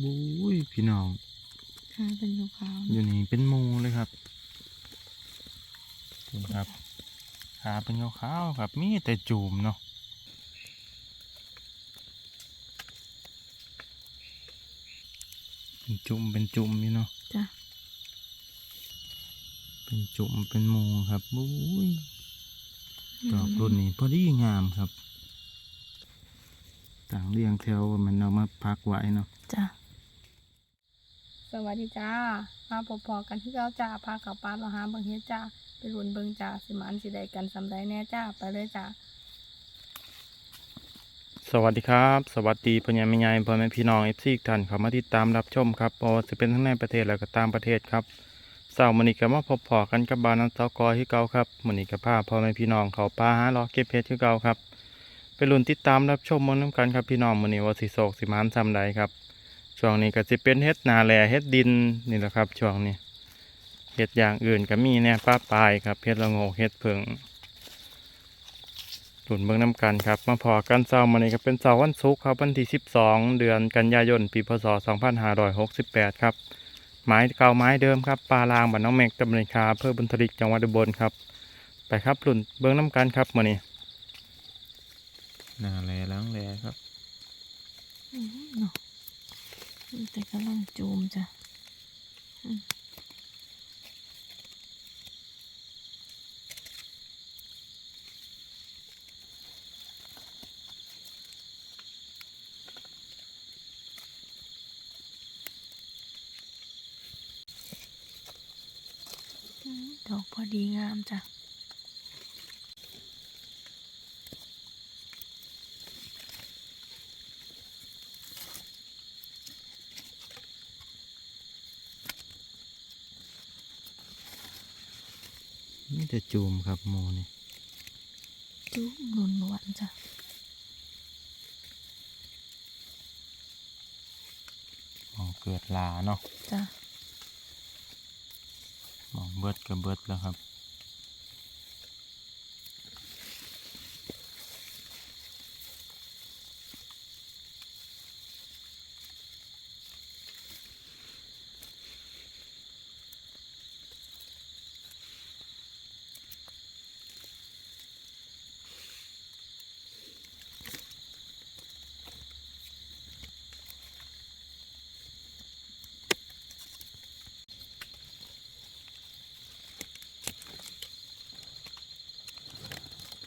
บุ้ยพี่น้องขาเป็นขาวๆอยู่นี่เป็นหมูเลยครับนี่ครับขาเป็นขาวๆครับมีแต่จูมเนาะเป็นจุ่มเป็นจุ่มนี่เนาะจ้ะเป็นจุ่มเป็นหมูครับบุ้ยดอกรุ่นนี้พอดีงามครับ ต่างเรียงแถวว่ามันเอามาพักไว้เนาะจ้ะ สวัสดีจ้า มาพบพอกันที่เราจ้าพากับป้าเราหาเบิงเฮ็ดจ้าไปรุนเบิงจ้าสิมันสิได้กันสำได้แน่จ้าไปเลยจ้าสวัสดีครับ สวัสดีพญ่แม่ใหญ่พ่อแม่พี่น้องเอฟซีท่านเข้ามาติดตามรับชมครับพราะว่าจะเป็นทั้งในประเทศและก็ตางประเทศครับเสาร์มื้อนี้ก็มาพบพอกันกับบานนันเสากอที่เก่าครับมื้อนี้ก็พาพ่อแม่พี่น้องเขาป่าหาเลอเก็บเห็ดที่เก่าครับไปลุ้นติดตามรับชมมนน้ำกันครับพี่น้องมื้อนี้ว่าสิโศกสิมานซำใดครับ ช่วงนี้ก็สิเป็นเฮ็ดนาแลเฮ็ดดินนี่แหละครับ ช่วงนี้เฮ็ดอย่างอื่นก็มีแน่ป้าปลายครับเฮ็ดละโงกเฮ็ดเพิงหลุนเบื้องน้ำกันครับ มาพอกันเสาร์มันนี้ก็เป็นเสาร์วันศุกร์ครับวันที่ 12 เดือนกันยายนปีพศ 2568 ครับไม้เก่าไม้เดิมครับปลาลางบ้านน้องเมกตำบลคาอำเพื่อบุญทริกจังหวัดอุบลครับ ไปครับหลุนเบื้องน้ำกันครับมันนี้นาแลล้างแลครับอืมเนาะมี แต่กำลังจูมจ้ะอืมอืมดอกพอดีงามจ้ะ จะจูมครับโมนี่จูมล้วนๆจ้ะมองเกิดลาเนาะจ้ะมองเบิดกับเบิดแล้วครับ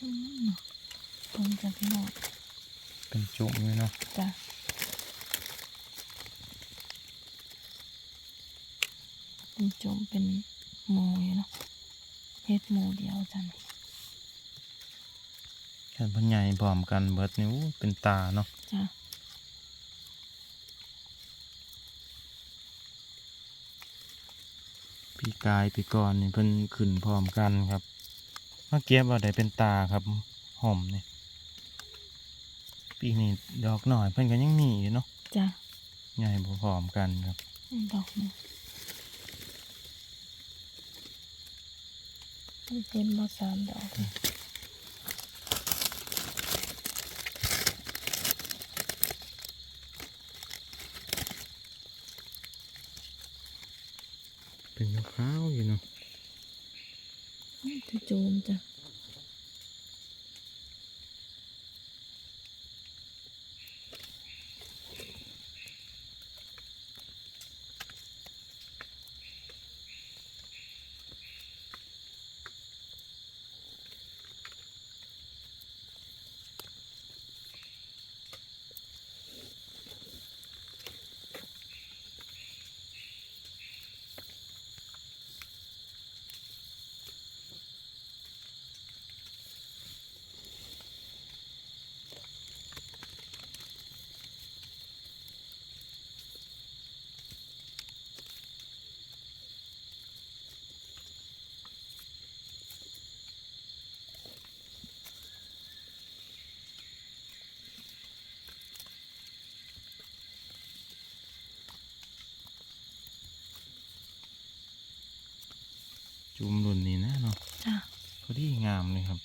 อืมตรงจากพี่น้อง เป็น จุ่มเลยเนาะจ้ะเป็นจมเป็นหมูอยู่เนาะเฮ็ดหมูเดียวจ้ะนี่แค่พันใหญ่พร้อมกันเบิดนิ้วเป็นตาเนาะจ้ะพี่กายพี่กรนี่เพิ่นขึ้นพร้อมกันครับเมื่อกี้ว่าได้เป็นตาครับห่มนี่ ปีนี้ดอกหน่อยเพิ่นก็ยังมีอยู่เนาะจ้ะใหญ่พร้อมกันครับอืมดอกหนึงมันเป็นมาสามดอกเลยเป็นขาวๆอยู่เนาะอืมจะโจมจ้ะ จุ่มรุ่นนี้นะเนาะจ้ะพอดีงามเลยครับ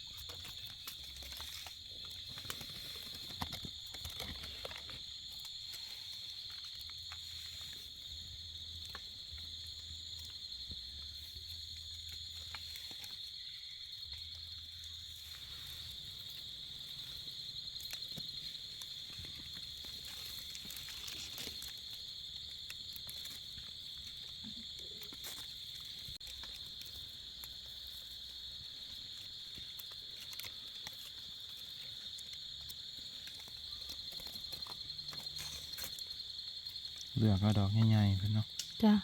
เลือกเอาดอกใหญ่ๆเพิ่นเนาะจ้ะ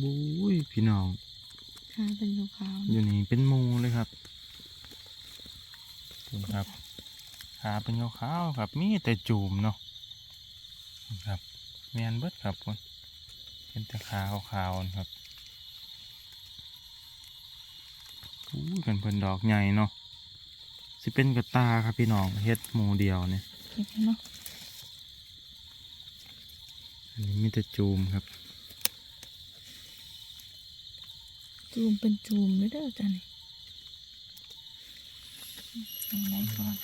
บุ้ยพี่น้องขาเป็นขาวๆอยู่นี่เป็นหมูเลยครับดูครับขาเป็นขาวๆครับมีแต่จูมเนาะนี่ครับแมนเบิดครับคนเป็นแต่ขาขาวๆนะครับอู้ยกันเพิ่นดอกใหญ่เนาะ สิเป็นกระตาครับพี่น้องเฮ็ดหมูเดียวเนี่ยเก็บไว้เนาะอันนี้มีแต่จูมครับ จูมเป็นจูมเลยเด้อจ้ะนี่เอาไหนก่อน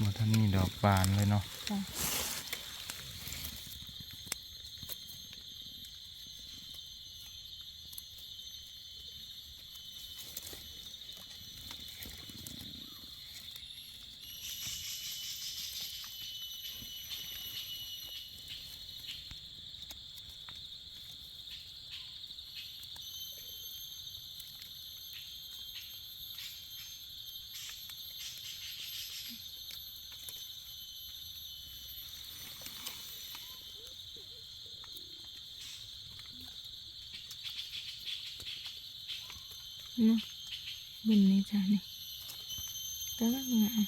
มาท่านนี้ดอก บานเลยเนาะ นาะบุญนี่จ้ะนี่กำลังงาม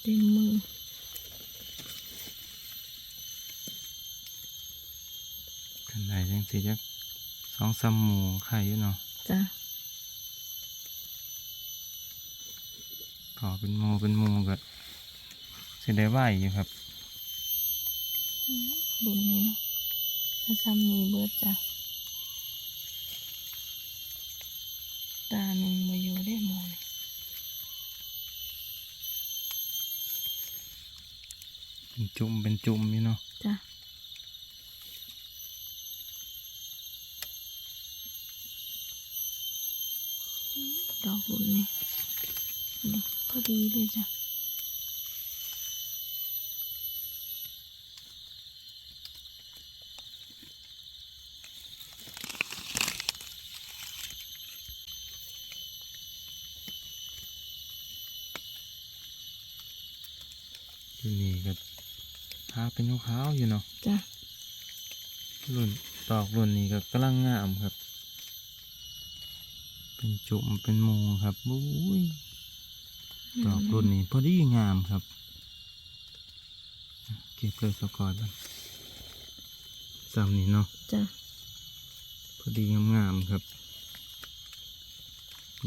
เต็มมือกันไหนจังสิจักสองสามหมูไข่อยู่เนาะจ้ะ ขอเป็นหมูเป็นหมูก็สิได้ไหวอยู่ครับอืมบุญนี้เนาะถ้าซ้ำนี้เบิดจ้ะตาหนึ่งมาอยู่ได้หมอนี่เป็นจุ่มเป็นจุ่มอยู่เนาะจ้ะอืมดอกบุญนี่นี่พ อดีเลยจ้ะอยู่นี่ก็หาเป็นขาวๆอยู่เนาะจ้ะรุ่นดอกรุ่นนี้ก็กำลังงามครับ เป็นจุ่มเป็นหมูครับบุ้ย ดอกรุ่นนี้พอดีงามครับ เก็บเลยสกอยบ้างซ้ำนี่เนาะจ้ะพอดีงามๆครับ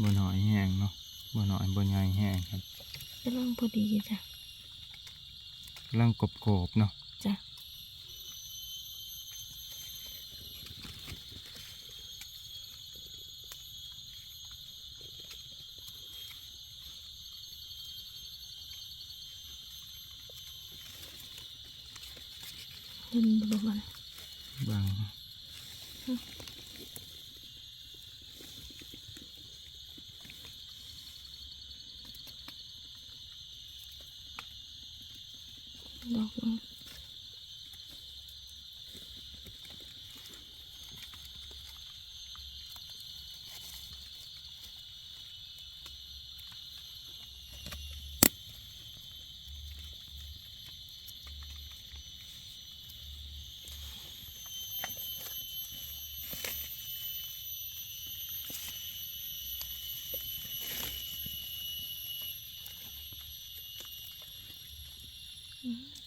บนหอยแห้งเนาะบนหอยบนใหญ่แห้งครับกำลังพอดีจ้ะกำลังกบโกบๆเนาะจ้ะ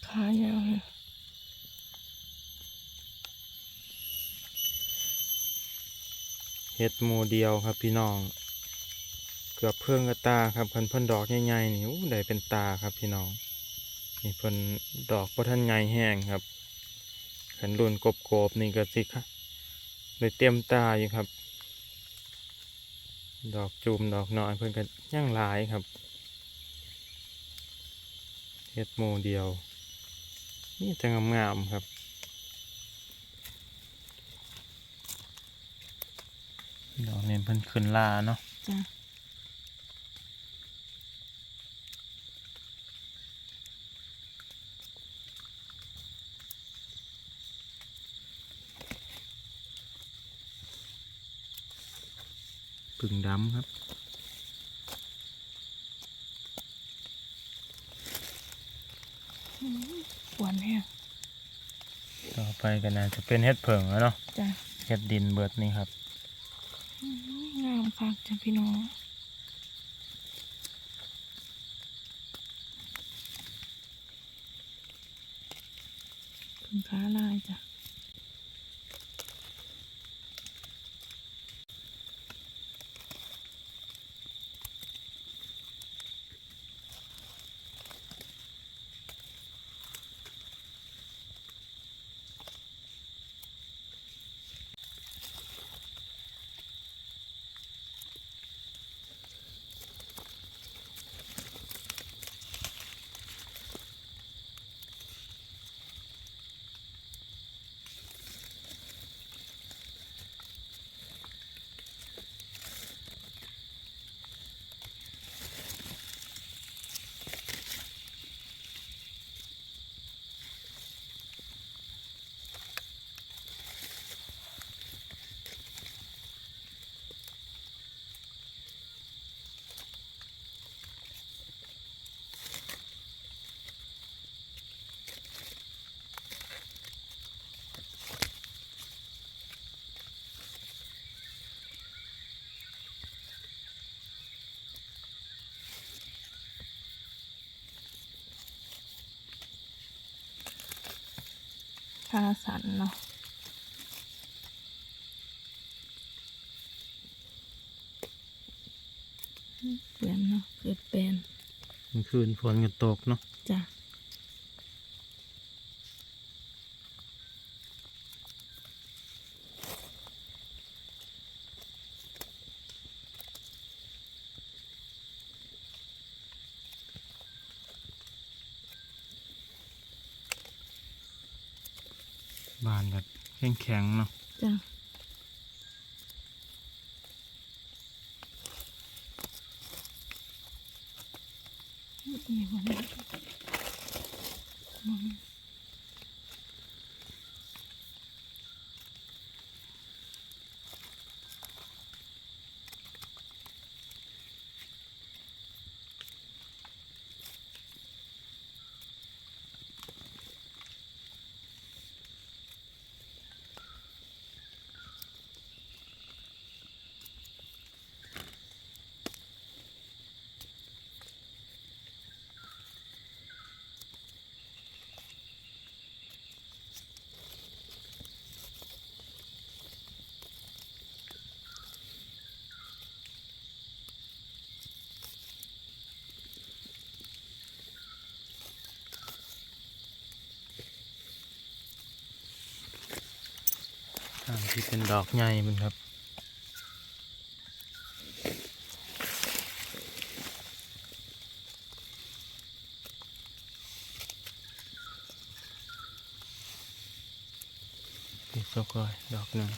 ขายาวเลยเห็ดหมูเดียวครับพี่น้อง เกือบเพื่องกระตาครับเพิ่นเพิ่นดอกใหญ่ๆนี่อู้ได้เป็นตาครับพี่น้องนี่เพิ่นดอกบ่ทันใหญ่แห้งครับขันรุ่นกบๆนี่ก็สิค่ะเลยเตรียมตาอยู่ครับ ดอกจูมดอกน้อยเพิ่นก็ย่างหลายครับ เฮ็ดโมเดียว นี่จะงามๆครับ ดอกนี้เพิ่นขึ้นลาเนาะจ้ะผึ่งดำครับ หวานแห้ง ต่อ ไปก็น่าจะเป็นเฮ็ดเผิงแล้วเนาะจ้ะเฮ็ดดินเบิดนี่ครับอืมงามคักจ้ะพี่น้อง คาสันเนาะเปลี่ยนเนาะเกิดเป็นมันคืนฝนก็ตกเนาะจ้ะ บานแบบแข็งแข็งเนาะจ้ะนี่วันนี้ ที่เป็นดอกใหญ่มันครับที่สกอยดอกหนึ่ง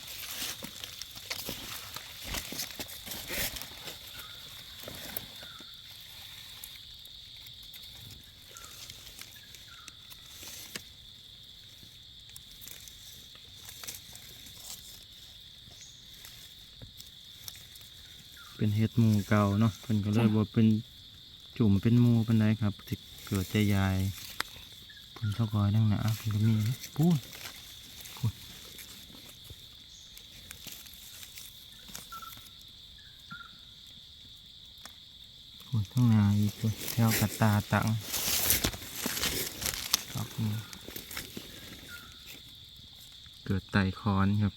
เป็นเห็ดหมูเก่าเนาะเพิ่นก็เลยบ่เป็นจุ่มเป็นหมูเป็นไรครับสิเกิดจะยายเพิ่นสักก้อยนั่งหนาเพิ่นก็มีนะปูนโอ้ยข้างในอีกตัวแถวกระตาตังดอกนี้เกิดไตคอนครับ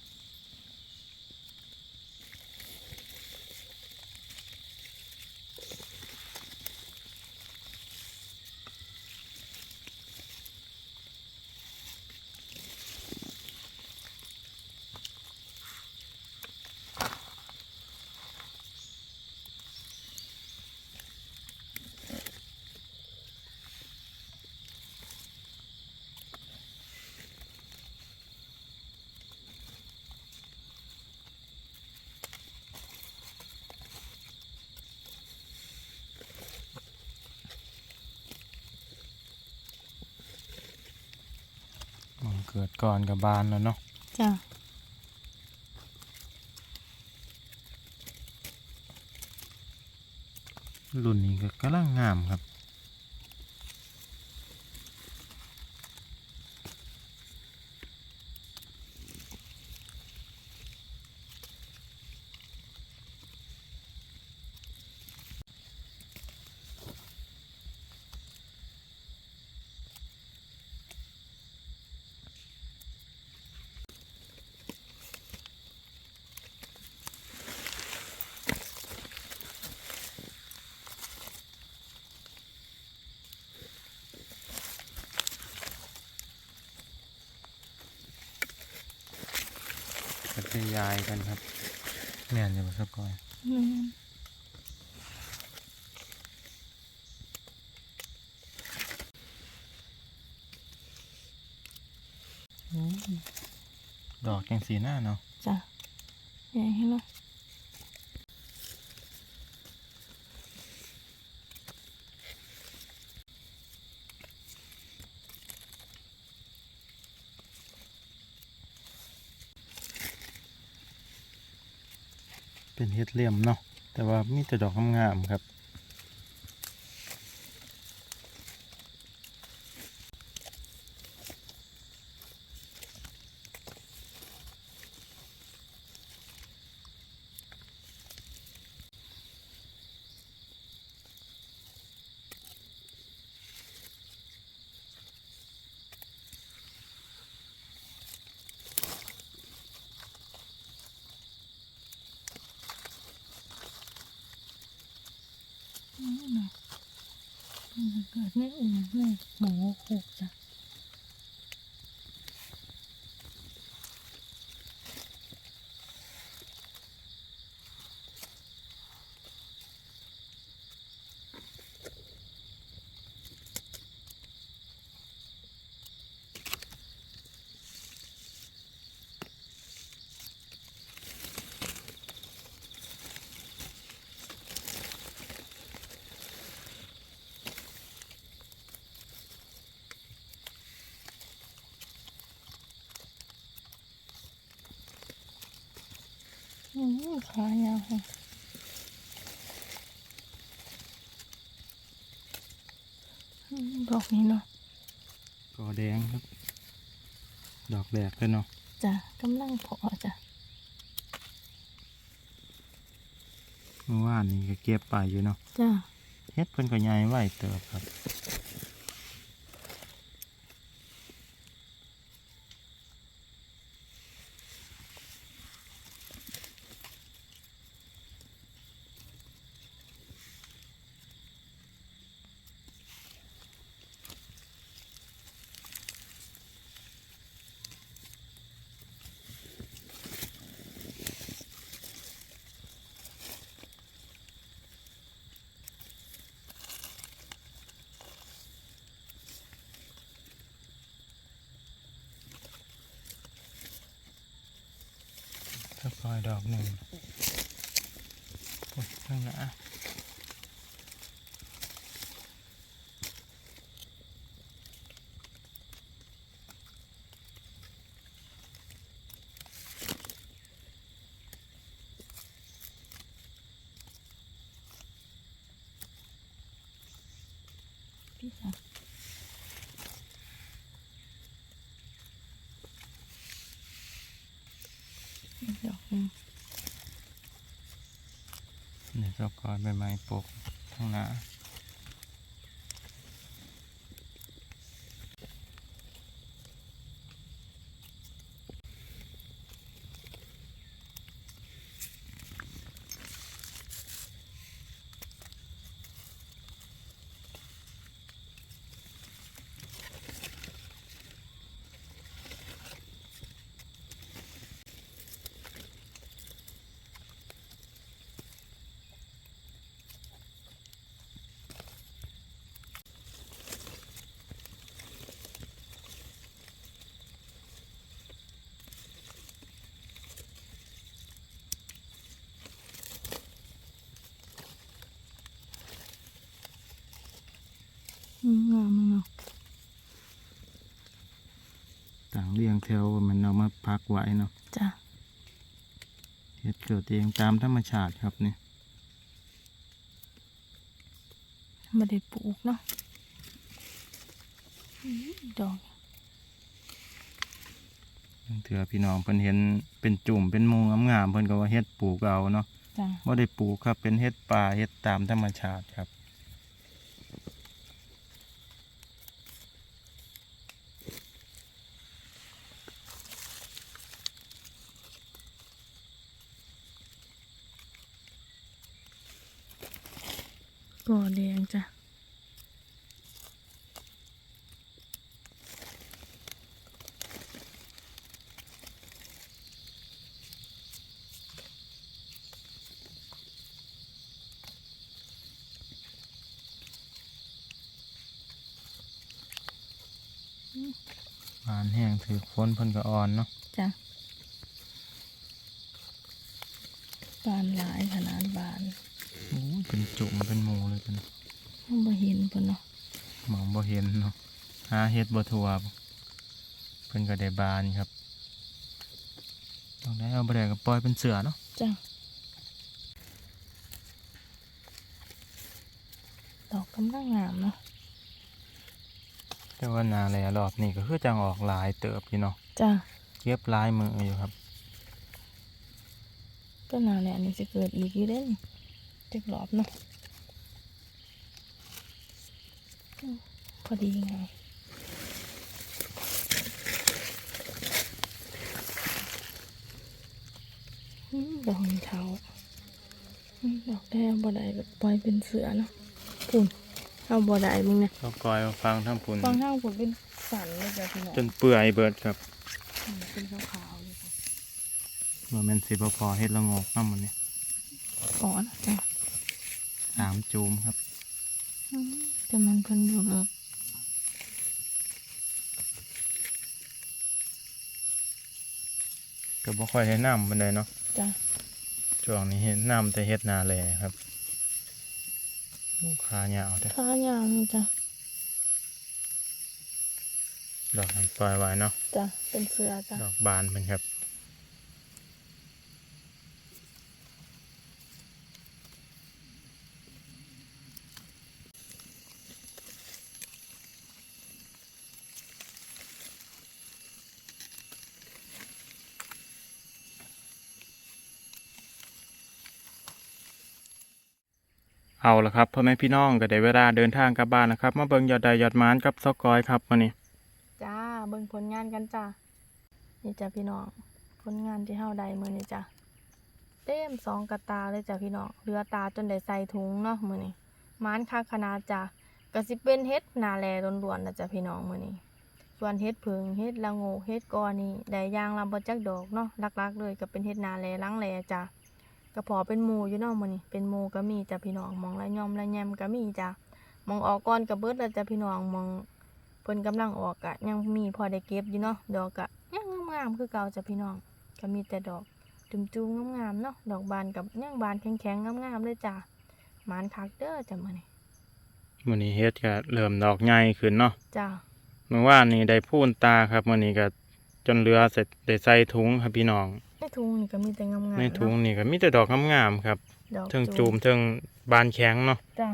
เเกิดก่อนกับบานแล้วเนาะจ้ะรุ่นนี้ก็กำลังงามครับ ก็จะยายกันครับแม่นจะมาสักก่อนแม่นดอกยังสีหน้าเนาะจ้ะใหญ่ให้เนาะ เป็นเฮ็ดเลี่ยมเนาะแต่ว่ามีแต่ดอกงามๆครับ เกิดในอุ่มเลยหมูโขกจ้ะ อืม ขายาวค่ะอืมดอกนี้เนาะกอแดงครับ ดอกแดกเลยเนาะจ้ะกำลังเพอจ้ะเมื่อวานนี้ก็เก็บไปอยู่เนาะจ้ะเฮ็ดเพิ่นก็ใหญ่ไว้เติบครับ ถ้าพล อยดอกหนึ่งโอ้ยข้างหน้าพี่จ้ะอีกดอก หนึงนี่ก็กอยใบไม้ปกข้างหน้า งามเนาะต่างเรียงแถวมันเอามาพักไว้เนาะจ้ะเห็ดเกิดเองตามธรรมชาติครับนี่ไม่ได้ปลูกเนาะดอกเถื่อพี่น้องเพิ่นเห็นเป็นจุ่มเป็นมูงงามๆเพิ่นก็ว่าเฮ็ดปลูกเอาเนาะไม่ได้ปลูกครับเป็นเฮ็ดป่าเฮ็ดตามธรรมชาติครับานแห้งถือฝนเพิ่นก็อ่อนเนาะจ้ะบานหลายขนาดบานโอ้ยเป็นจุ่มเป็นหมูเลยเป็นมันบ่เห็นเพิ่นเนาะมองบ่เห็นเนาะหาเฮ็ดบ่ทั่วเพิ่นก็ได้บานครับต้องได้เอาบ่ได้ก็ปล่อยเป็นเสือเนาะจ้ะดอกกำลังงามเนาะ แต่ว่าหนาแลรอบนี้ก็คือจังออกหลายเติบพี่เนาะจ้ะเก็บหลายมืออยู่ครับก็นาแหละนี่จะเกิดอีกอยู่เด้นจักรอบเนาะอืมพอดีไงอืมดอกหินเทาอืมดอกแดงบ่ได้แบบปล่อยเป็นเสือเนาะปุ่น เอาบ่ได้มึงเนี่ยก็กอยมาฟังทั้งปุ่นฟังห้างผมเป็นสันเลยจ้ะพี่น้องจนเปื่อยเบิดครับอืมเป็นขาวๆเลยค่ะว่าแมันสิบ่พอเฮ็ดละโงกนำมันนี่อ่อนจ้ะสามจูมครับอืมแต่มันเพิ่นอยู่เลยก็บ่ค่อยได้น้ำปานใดเนาะจ้ะช่วงนี้เฮ็ดน้ำแต่เฮ็ดนาแลครับ ลูกค้ายาวเด้อขายาวนี่จ้ะดอกมันปล่อยไว้เนาะจ้ะเป็นเสือจ้ะดอกบานเพิ่นครับ เอาละครับพ่อแม่พี่น้องก็ได้เวลาเดินทางกลับบ้านนะครับ มาเบิ่งยอดใดยอดมานกับซอกกอยครับวันนี้จ้าเบิ่งผลงานกันจ้ะนี่จ้ะพี่น้องผลงานที่เฮาได้มื้อนี้จ้ะเต็มสองกระตาเลยจ้ะพี่น้องเรือตาจนได้ใส่ถุงเนาะมื้อนี้มานคักขนาดจ้ะก็สิเป็นเฮ็ดนาแลล้วนๆนะจ้ะพี่น้องมื้อนี้ส่วนเฮ็ดผึ่งเฮ็ดละโงกเฮ็ดกอนี่ได้ยางลำบ่จักดอกเนาะหลักๆเลยก็เป็นเฮ็ดนาแลล้างแลจ้ะ ก็พอเป็นหมู่อยู่เนาะมื้อนี้เป็นหมู่ก็มีจ้ะพี่น้องหมองละย่อมละแยมก็มีจ้ะหมองออกก่อนก็เบิดแล้วจ้ะพี่น้องหมองเพิ่นกำลังออกกะยังมีพอได้เก็บอยู่เนาะดอกกะยังงามๆคือเก่าจ้ะพี่น้องก็มีแต่ดอกจุ่มๆงามๆเนาะดอกบานกับยังบานแข็งๆงามๆเลยจ้ะหมานคักเด้อจ้ะมื้อนี้มื้อนี้เฮ็ดก็เริ่มดอกใหญ่ขึ้นเนาะจ้ะเมื่อวานนี้ได้พูนตาครับมื้อนี้ก็จนเรือเสร็จได้ใส่ถุงครับพี่น้อง ในถุงนี่ก็มีแต่งามๆในถุงเนาะนี่ก็มีแต่ดอกงามๆครับดอกเทิงจูมเทิงบานแข็งเนาะจ้ะ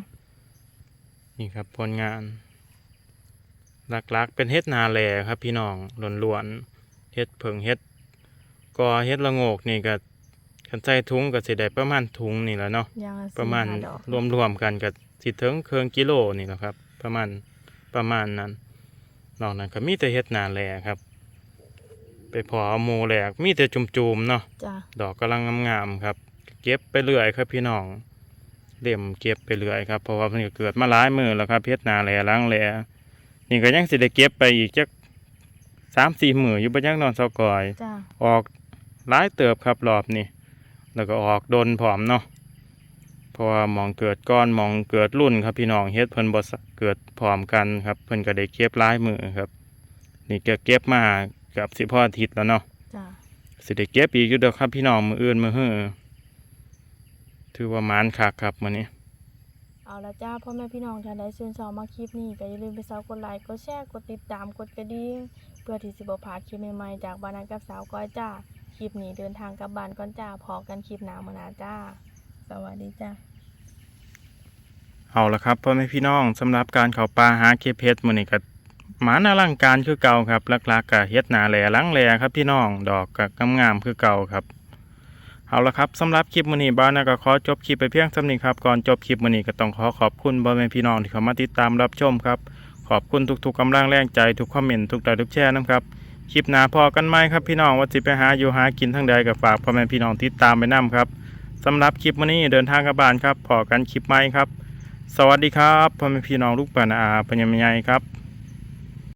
นี่ครับผลงาน หลักๆ เป็นเฮ็ดนาแลครับ พี่น้องล้วนๆเฮ็ดเผิงเฮ็ดกอเฮ็ดละโงกนี่ก็คันใส่ถุงก็สิได้ประมาณถุงนี่แหละเนาะอย่างละสี่ประมาณห้ดอกรวมๆกันก็สิถึงเครื่องกิโลนี่แหละครับ ประมาณประมาณนั้นนอกนั้นก็มีแต่เฮ็ดนาแลครับไป พอเอาหมูแหลกมีแต่จุ่มๆเนาะจ้ะดอกกำลังงามๆครับ เก็บไปเรื่อยครับพี่น้องเลี่ยมเก็บไปเรื่อยครับเพราะว่ามันก็เกิดมาหลายมือแล้วครับเพชรนาแหล่ล้างแหล่นี่ก็ยังสิได้เก็บไปอีกจักสามสี่มืออยู่บ่ยังนอนเสากอย จ้ะออกหลายเติบครับรอบนี้แล้วก็ออกโดนผอมเนาะเพราะว่าหมองเกิดก้อนหมองเกิดรุ่นครับพี่น้องเฮ็ดเพิ่นบ่สะเกิดพร้อมกันครับ เพิ่นก็ได้เก็บหลายมือครับ นี่ก็เก็บมาเกือบสิพออาทิตย์แล้วเนาะจ้ะสิได้เก็บอีกอยู่เด้อครับพี่น้องมืออื่นมือเฮือถือว่าหมานคักครับมื้อนี้ เอาละจ้าพ่อแม่พี่น้องท่านใดชื่นชอบมาคลิปนี้ก็อย่าลืมไปซับกดไลค์กดแชร์กดติดตามกดกระดิ่งพื่อที่สิบ่พลาดคลิปใหม่ๆจากบ้านนัดกับสาวก้อยจ้าคลิปนี้เดินทางกลับบ้านก่อนจ้าพอกันคลิปหน้ามื้อหน้าจ้า สวัสดีจ้า เอาละครับพ่อแม่พี่น้องสำหรับการเข้าป่าหาเก็บเห็ดมื้อนี้ก็ หมาน่ารังการคือเก่าครับลักๆก็เฮ็ดหนาแหล่ลังแหล่ครับพี่น้องดอกก็งามๆคือเก่าครับ เอาละครับสำหรับคลิปมื้อนี้บ้านนะก็ขอจบคลิปไปเพียงเท่านี้ครับก่อนจบคลิปมื้อนี้ก็ต้องขอขอบคุณพ่อแม่พี่น้องที่เข้ามาติดตามรับชมครับ ขอบคุณทุกๆกำลังแรงใจทุกคอมเมนต์ทุกไลค์ทุกแชร์นะครับคลิปหน้าพอกันไหมครับพี่น้องว่าสิไปหาอยู่หากินทั้งใดก็ฝากพ่อแม่พี่น้องติดตามไปนํครับสำหรับคลิปมื้อนี้เดินทางกลับบ้านครับพอกันคลิปใหม่ครับ สวัสดีครับพ่อแม่พี่น้องลูกปานาอาปัญญาใหญ่ครับ